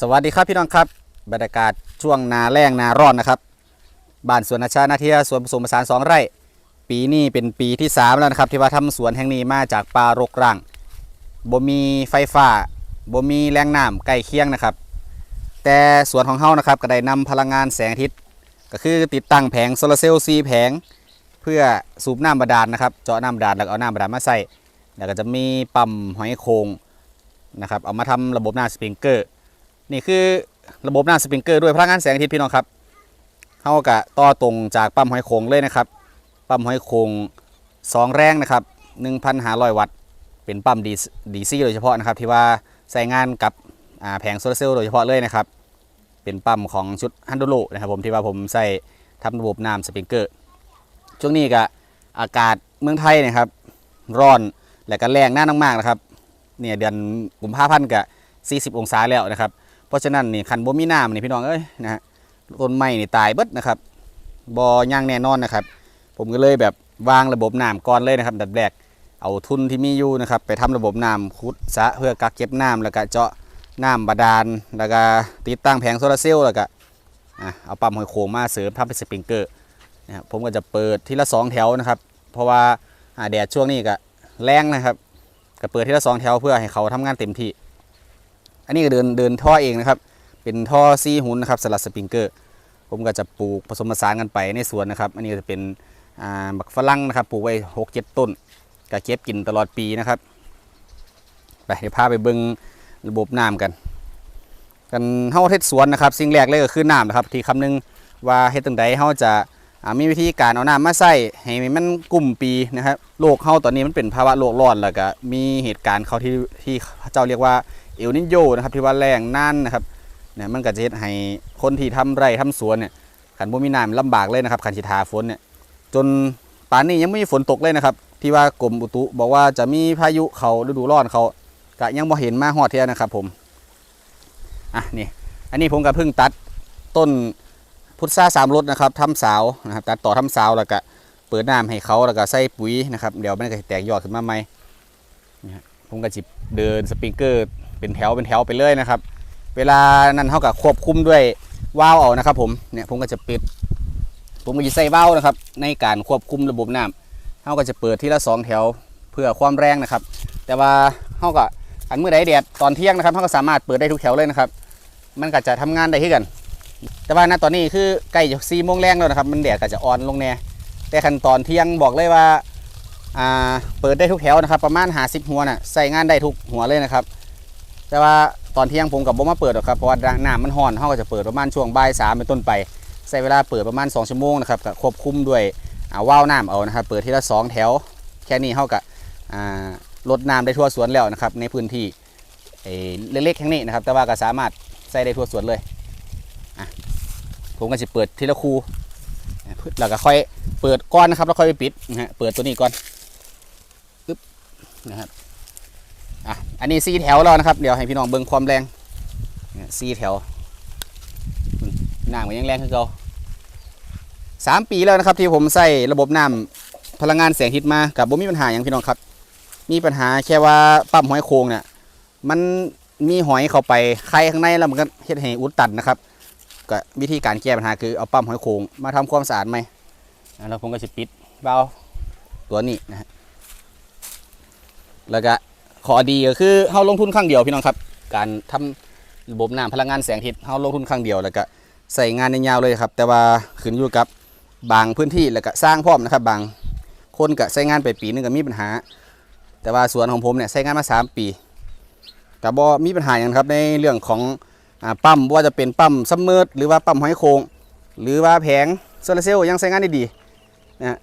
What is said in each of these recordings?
สวัสดีครับพี่น้องครับบรรยากาศช่วงนาแรงนาร้อนนะครับบ้านสวนอาชานาเทียสวนผสมผสานสองไร่ ปีนี้เป็นปีที่ 3 แล้วนะครับ ที่ว่าทำสวนแห่งนี้มาจากป่ารกร้างบ่มีไฟฟ้าบ่มีแรงน้ำใกล้เคียงนะครับ แต่สวนของเฮานะครับก็ได้นำพลังงานแสงอาทิตย์ ก็คือติดตั้งแผงโซลาร์เซลล์ซีแผง เพื่อสูบน้ำบาดาลนะครับ เจาะน้ำบาดาลแล้วเอาน้ำบาดาลมาใส่แล้วก็จะมีปั๊มหอยโขงนะครับเอามาทำระบบน้ำสปริงเกอร์ นี่คือระบบน้ำสปริงเกอร์ด้วยพลังงานแสงอาทิตย์พี่น้องครับเขากะต่อตรงจากปั๊มหอยโขงเลยนะครับ ปั๊มหอยโขงสองแรงนะครับ 1,500 วัตต์ เป็นปั๊มดีดีซีโดยเฉพาะนะครับ ที่ว่าใส่งานกับแผงโซลาร์เซลล์โดยเฉพาะเลยนะครับ เป็นปั๊มของชุดฮันดูโลนะครับผมที่ว่าผมใส่ทำระบบน้ำสปริงเกอร์ ช่วงนี้ก็อากาศเมืองไทยนะครับ ร้อนและก็แรงหน้ามากๆนะครับเนี่ยเดือนกุมภาพันธ์กับ40 องศาแล้วนะครับ ราะฉะนั้นนี่คันบ่มีน้ำนี่พี่น้องเอ้ยนะฮะต้นไม้นี่ตายเบิดนะครับบ่ย่างแน่นอนนะครับ ผมก็เลยแบบวางระบบน้ำก่อนเลยนะครับดับแรกเอาทุนที่มีอยู่นะครับ ไปทำระบบน้ำขุดสะเพื่อกักเก็บน้ำแล้วก็เจาะน้ำบาดาลแล้วก็ติดตั้งแผงโซลาร์เซลล์แล้วก็เอาปั๊มหอยโขงมาเสริมทำเป็นสปริงเกอร์นะครับผมก็จะเปิดทีละสองแถวนะครับ เพราะว่าอ่าแดดช่วงนี้ก็แรงนะครับ ก็เปิดทีละสองแถวเพื่อให้เขาทำงานเต็มที่ อันนี้ก็เดินเดินท่อเองนะครับ เป็นท่อซีหุ่นนะครับสลัดสปริงเกอร์ ผมก็จะปลูกผสมผสานกันไปในสวนนะครับ อันนี้ก็จะเป็นบักฝรั่งนะครับ ปลูกไว้หกเจ็ดต้นก็เก็บกินตลอดปีนะครับ ไปเดี๋ยวพาไปเบิ่งระบบน้ำกัน กันเฮาเฮ็ดสวนนะครับ สิ่งแรกเลยก็คือน้ำนะครับ ที่คำนึงว่าเฮ็ดตังใดเฮาจะามีวิธีการเอาน้ำมาใส่ให้มันกลุ่มปีนะครับโลกเฮาตอนนี้มันเป็นภาวะโลกร้อนแล้วก็มีเหตุการณ์เขาที่ที่เจ้าเรียกว่า เอลนิโยนะครับที่ว่าแรงนั่นนะครับเนี่ยมันก็จะเฮ็ดให้คนที่ทำไร่ทำสวนเนี่ยขันบ่มีน้ำลำบากเลยนะครับขันสิทาฝนเนี่ยจนป่านนี้ยังไม่มีฝนตกเลยนะครับ ที่ว่ากรมอุตุบอกว่าจะมีพายุเขาฤดูร้อนเขาก็ยังบ่เห็นมาฮอดเทียนะครับผมอะนี่อันนี้ผมก็เพิ่งตัดต้นพุทราสามรสนะครับทำสาวนะครับตัดต่อทำสาวแล้วก็เปิดน้ำให้เขาแล้วก็ใส่ปุ๋ยนะครับเดี๋ยวมันก็แตกยอดขึ้นมาใหม่นี่ฮะผมก็จิบเดินสปริงเกอร์ เป็นแถวเป็นแถวไปเลยนะครับ เวลานั้นเท่ากับควบคุมด้วยวาล์วเอานะครับ ผมเนี่ยผมก็จะปิด ผมก็จะใส่วาล์วนะครับ ในการควบคุมระบบน้ำเขาก็จะเปิดทีละสองแถวเพื่อความแรงนะครับ แต่ว่าเขาก็อันเมื่อใดแดดตอนเที่ยงนะครับเขาก็สามารถเปิดได้ทุกแถวเลยนะครับ มันก็จะทำงานได้ที่กัน แต่ว่าณตอนนี้คือใกล้จะสี่โมงแรงแล้วนะครับ มันแดดก็จะอ่อนลงแน่แต่ขั้นตอนเที่ยงบอกเลยว่าอ่าเปิดได้ทุกแถวนะครับ ประมาณหาสิบหัวน่ะใส่งานได้ทุกหัวเลยนะครับ แต่ว่าตอนเที่ยงผมกับบ่มาเปิดหรอกครับเพราะว่าน้ำมันห่อนเขาก็จะเปิดประมาณช่วงบ่ายสามเป็นต้นไปใช้เวลาเปิดประมาณ2ชั่วโมงนะครับก็ควบคุมด้วยอ่าว่าวน้ำเอานะครับเปิดทีละ2แถว แค่นี้เขาก็อ่าลดน้ำได้ทั่วสวนแล้วนะครับในพื้นที่เล็กๆแค่นี้นะครับ แต่ว่าก็สามารถใส่ได้ทั่วสวนเลยผมก็จะเปิดทีละคูแล้วก็ค่อยเปิดก้อนนะครับแล้วค่อยไปปิดนะฮะเปิดตัวนี้ก่อนปึ๊บนะครับ อะอันนี้ซีแถวแล้วนะครับ เดี๋ยวให้พี่น้องเบิ่งความแรงซีแถวน้ำมันยังแรงขึ้นเก่าสามปีแล้วนะครับที่ผมใส่ระบบน้ำพลังงานแสงอาทิตย์มากับบ่มีปัญหาอย่างพี่น้องครับ มีปัญหาแค่ว่าปั๊มหอยโครงเนี่ยมันมีหอยเข้าไปไข่ข้างในแล้วมันก็เฮ็ดให้อุดตันนะครับก็วิธีการแก้ปัญหาคือเอาปั๊มหอยโครงมาทำความสะอาดไหมอะแล้วผมก็จะปิดเบาล์วตัวนี้นะฮะแล้วก็ ข้อดีก็คือเฮาลงทุนครั้งเดียวพี่น้องครับ การทำระบบน้ำพลังงานแสงอาทิตย์เฮาลงทุนครั้งเดียวแล้วก็ใส่งานในยาวเลยครับ แต่ว่าขึ้นอยู่กับบางพื้นที่แล้วก็สร้างพร้อมนะครับ บางคนก็ใช้งานไปปีนึงก็มีปัญหา แต่ว่าสวนของผมเนี่ยใช้งานมา 3 ปีก็บ่มีปัญหาอย่างครับในเรื่องของอปั๊มว่าจะเป็นปั๊มซัมเมอร์หรือว่าปั๊มห้อยโขงหรือว่าแผงโซลาร์เซลล์ยังใช้งานได้ดีนะฮะ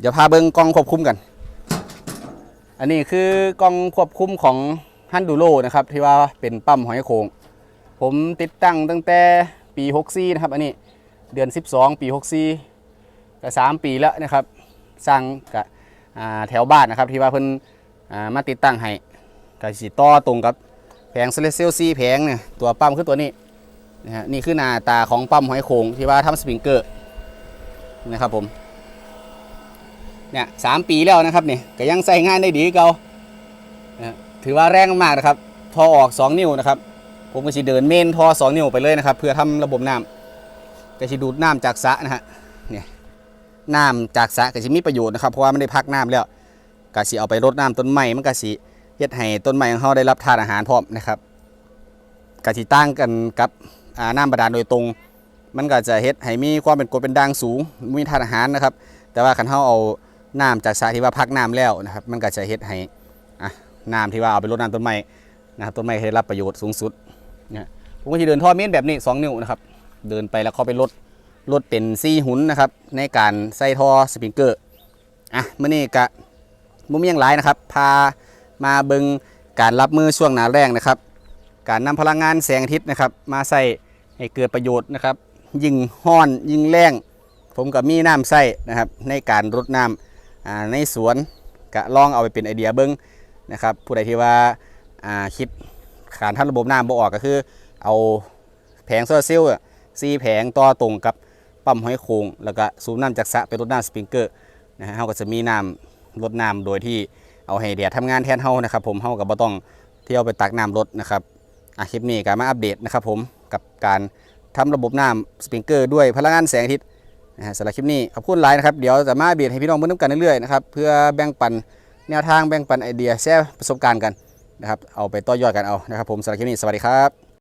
เดี๋ยวพาเบิ่งกล้องควบคุมกัน อันนี้คือกล้องควบคุมของฮันดูโ o นะครับที่ว่าเป็นปั๊มหอยโขงผมติดตั้งตั้งแต่ปี 64 นะครับ อันนี้เดือน 12 ปี 64 ก็ 3 ปีแล้วนะครับ สร้างกับแถวบ้านนะครับ ที่ว่าเพิ่นมาติดตั้งให้ก็สิต่อตรงกับแผงโซเลเซลล์4แผงเนี่ยตัวปั๊มคือตัวนี้นะฮะนี่คือหน้าตาของปั๊มหอยโขงที่ว่าทำสปริงเกอร์นะครับผม เนี่ยสามปีแล้วนะครับเนี่ยก็ยังใส่งานได้ดีเก่านะถือว่าแรงมากนะครับทอออก 2 นิ้วนะครับ ผมก็สิเดินเมนทอสองนิ้วไปเลยนะครับ เพื่อทำระบบน้ำก็สิดูดน้ำจากสระนะฮะเนี่ยน้ำจากสระก็สิมีประโยชน์นะครับเพราะว่ามันได้พักน้ำแล้วก็สิเอาไปรดน้ำต้นไม้มันก็สิเฮ็ดให้ต้นไม้ของเราได้รับทานอาหารพร้อมนะครับก็สิต่างกันกับน้ำบาดาลโดยตรง มันก็จะเฮ็ดให้มีความเป็นกรดเป็นด่างสูงมีทานอาหารนะครับ แต่ว่าคันเฮาเอา น้ำจากสระที่ว่าพักน้ำแล้วนะครับ มันก็จะเฮ็ดให้น้ำที่ว่าเอาไปรดน้ำต้นไม้นะครับต้นไม้ได้รับประโยชน์สูงสุดนี่ยผมก็จะเดินท่อเมนแบบนี้ 2 นิ้วนะครับ เดินไปแล้วเข้าไปลดลดเป็นซี่หุนนะครับ ในการใส่ท่อสปริงเกอร์อะมื่อนี้กะมุมยังหลายนะครับ พามาเบิงการรับมือช่วงหนาแรงนะครับ การนำพลังงานแสงอาทิตย์นะครับ มาใส่ให้เกิดประโยชน์นะครับ ยิ่งห้อนยิ่งแรงผมกับมีน้ำใส่นะครับ ในการรดน้ำอ่า ในสวนกะลองเอาไปเป็นไอเดียเบิ้งนะครับผู้ใดที่ว่าคิดการทำระบบน้ำบ่ออกก็คือ เอาแผงโซลาร์เซลล์ซีแผงต่อตรงกับปั๊มห้อยโคงแล้วก็สูบน้ำจากสระไปรดน้ำสปริงเกอร์นะฮะเราก็จะมีน้ำรดน้ำโดยที่เอาให้แดดทำงานแทนเฮานะครับผมเฮากับบ่ต้องเที่ยวไปตักน้ำรดนะครับอะคลิปนี้ก็มาอัปเดตนะครับผมกับการทำระบบน้ำสปริงเกอร์ด้วยพลังงานแสงอาทิตย์ นะฮะสำหรับคลิปนี้ขอบคุณหลายนะครับ เดี๋ยวจะมาเบียดให้พี่น้องเพื่อนำกันเรื่อยๆนะครับเพื่อแบ่งปันแนวทางแบ่งปันไอเดียแชร์ประสบการณ์กันนะครับเอาไปต่อยอดกันเอานะครับผมสำหรับคลิปนี้สวัสดีครับ